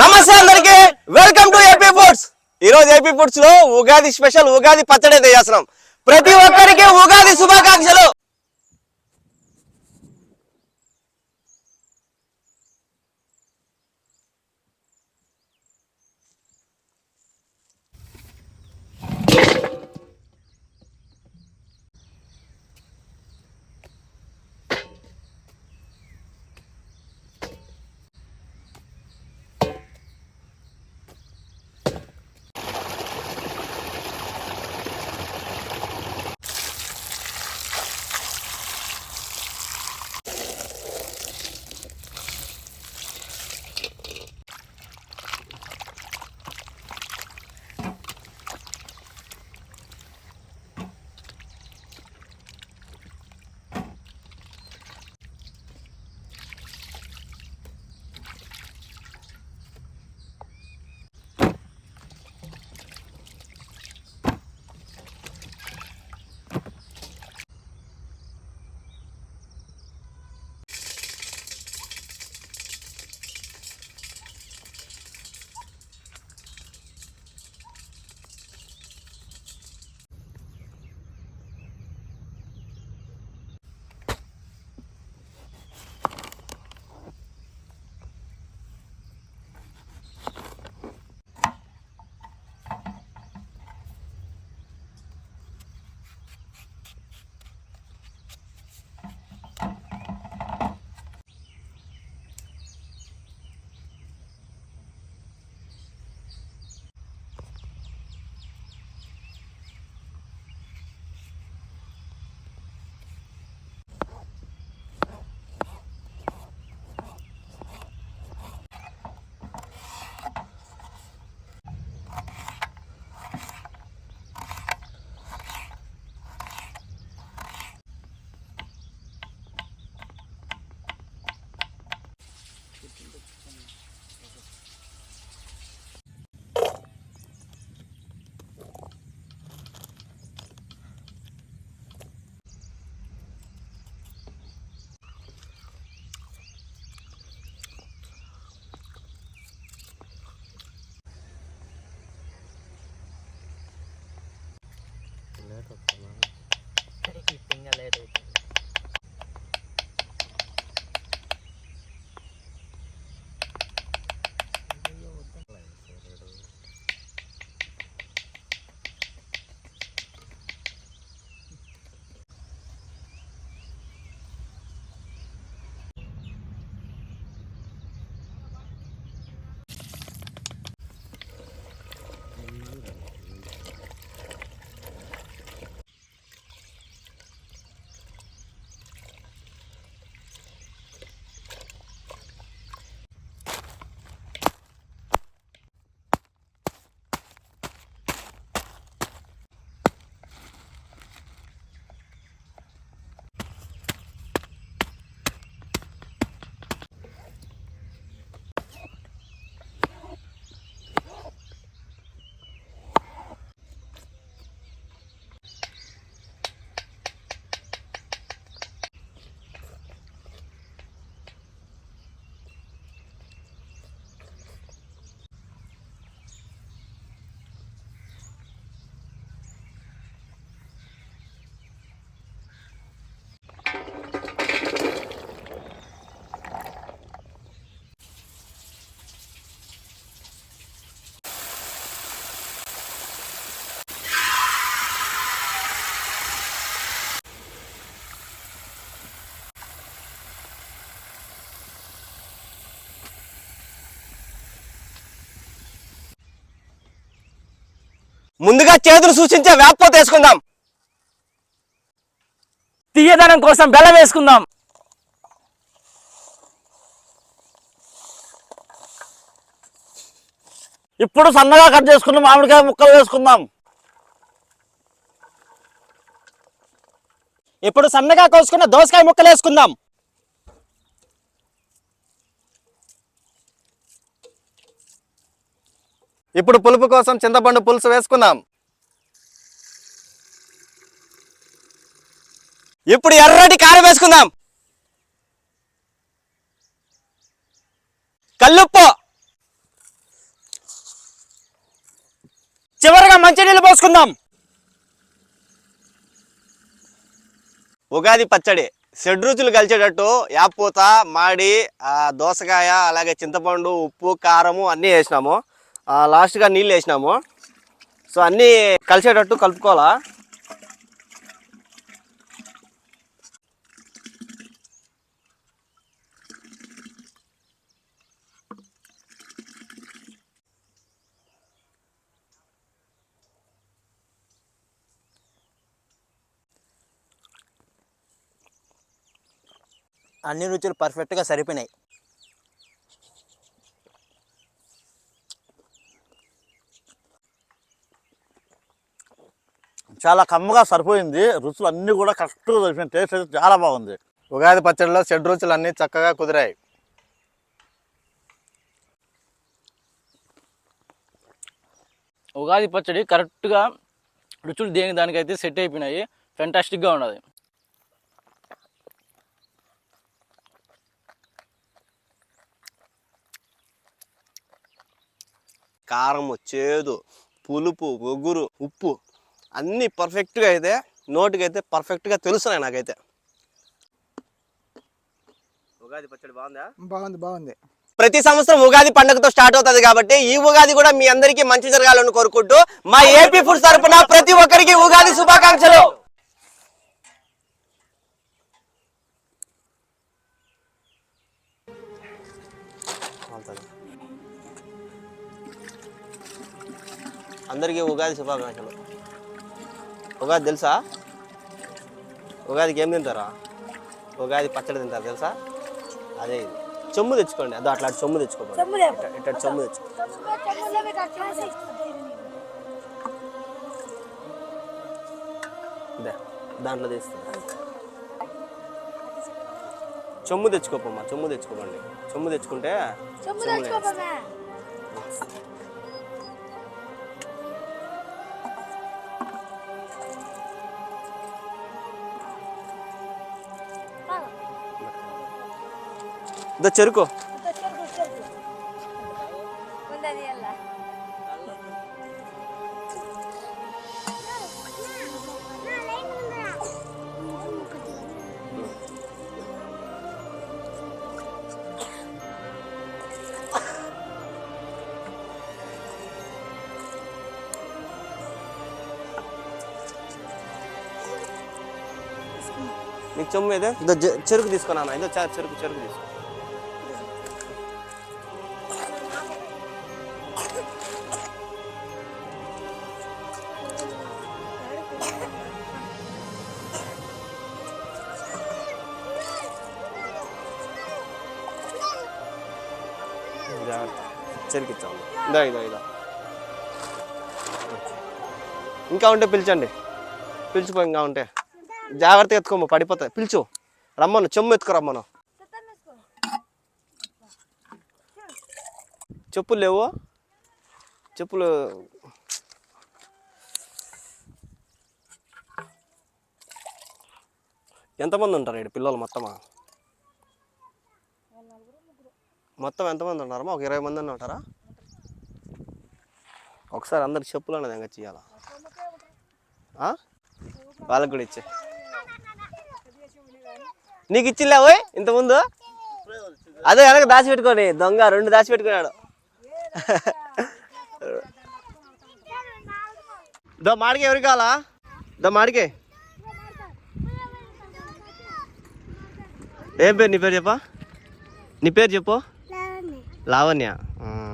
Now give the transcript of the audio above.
నమస్తే అందరికి. Welcome to AP foods ఈ రోజు ఏపీ ఫుడ్స్లో ఉగాది స్పెషల్ ఉగాది పచ్చడి చేస్తున్నాం. ప్రతి ఒక్కరికి ఉగాది శుభాకాంక్షలు. Tudo que tem, galera. ముందుగా చేతులు సూచించే వేపపోత వేసుకుందాం తీయదనం కోసం బెల్లం వేసుకుందాం. ఇప్పుడు సన్నగా కట్ చేసుకున్న మామిడికాయ ముక్కలు వేసుకుందాం. ఇప్పుడు సన్నగా కోసుకున్న దోసకాయ ముక్కలు వేసుకుందాం. ఇప్పుడు పులుపు కోసం చింతపండు పులుసు వేసుకుందాం. ఇప్పుడు ఎర్రటి కారం వేసుకుందాం. కల్లుప్పు. చివరిగా మంచినీళ్ళు పోసుకుందాం. ఉగాది పచ్చడి. షెడ్ రుచులు కలిసేటట్టు యాపూత మాడి దోసకాయ అలాగే చింతపండు ఉప్పు కారము అన్నీ వేసినాము. లాస్ట్గా నీళ్ళు వేసినాము. సో అన్నీ కలిసేటట్టు కలుపుకోవాలా? అన్ని రుచులు పర్ఫెక్ట్గా సరిపోయినాయి. చాలా కమ్మగా సరిపోయింది. రుచులు అన్నీ కూడా కరెక్ట్గా సరిపోయింది టేస్ట్ అయితే చాలా బాగుంది. ఉగాది పచ్చడిలో షడ్ రుచులు అన్నీ చక్కగా కుదిరాయి. ఉగాది పచ్చడి కరెక్ట్గా రుచులు దేని దానికైతే సెట్ అయిపోయినాయి ఫెంటాస్టిక్గా ఉన్నది. కారం చేదు పులుపు ఒగురు ఉప్పు అన్నీ పర్ఫెక్ట్గా అయితే నోటికైతే పర్ఫెక్ట్గా తెలుస్తున్నాయి నాకైతే. ఉగాది పచ్చడి బాగుందా? బాగుంది బాగుంది. ప్రతి సంవత్సరం ఉగాది పండుగతో స్టార్ట్ అవుతుంది కాబట్టి ఈ ఉగాది కూడా మీ అందరికీ మంచి జరగాలని కోరుకుంటూ మా ఏపీ ఫుడ్స్ తరపున ప్రతి ఒక్కరికి ఉగాది శుభాకాంక్షలు. అందరికీ ఉగాది శుభాకాంక్షలు. ఉగాది తెలుసా? ఉగాదికి ఏం తింటారా? ఉగాది పచ్చడి తింటారు తెలుసా? అదే ఇది. చెమ్ము తెచ్చుకోండి. అదో అట్లా చెమ్ము తెచ్చుకోండి ఇట్లా చెమ్ము తెచ్చుకో దాంట్లో తీస్తా చెమ్ము తెచ్చుకోపమ్మా చెమ్ము తెచ్చుకోమండి. చెమ్ము తెచ్చుకుంటే చెమ్ములో వేస్తా. ఇదో చెరుకు నీకు చెమ్ము ఏదో ఇదో జె- చెరుకు తీసుకున్నా ఇదో చ- చెరుకు చెరుకు తీసుకో జాగ్రత్త ఇదా ఇదా ఇదా. ఇంకా ఉంటే పిలిచండి. పిలిచిపో ఇంకా ఉంటే. జాగ్రత్తగా ఎత్తుకోము పడిపోతాయి. పిలుచు. రమ్మను చెమ్ము ఎత్తుకు రమ్మను. చెప్పులు లేవు. చెప్పులు ఎంతమంది ఉంటారు ఇక్కడ పిల్లలు మొత్తమా? మొత్తం ఎంతమంది ఉన్నారమ్మా ఒక ఇరవై మంది ఉంటారా? ఒకసారి అందరికి చెప్పులు అన్నది ఇంకా చేయాలా వాళ్ళకి కూడా ఇచ్చే. నీకు ఇచ్చిలే ఓయ్ ఇంతకుముందు అదే వెనక దాచిపెట్టుకోని దొంగ రెండు దాచిపెట్టుకున్నాడు దో మాడికి ఎవరికి కావాలా? దో మాడికి. ఏం పేరు నీ పేరు చెప్పా? నీ పేరు చెప్పు. แล้วเนี่ยอ๋อ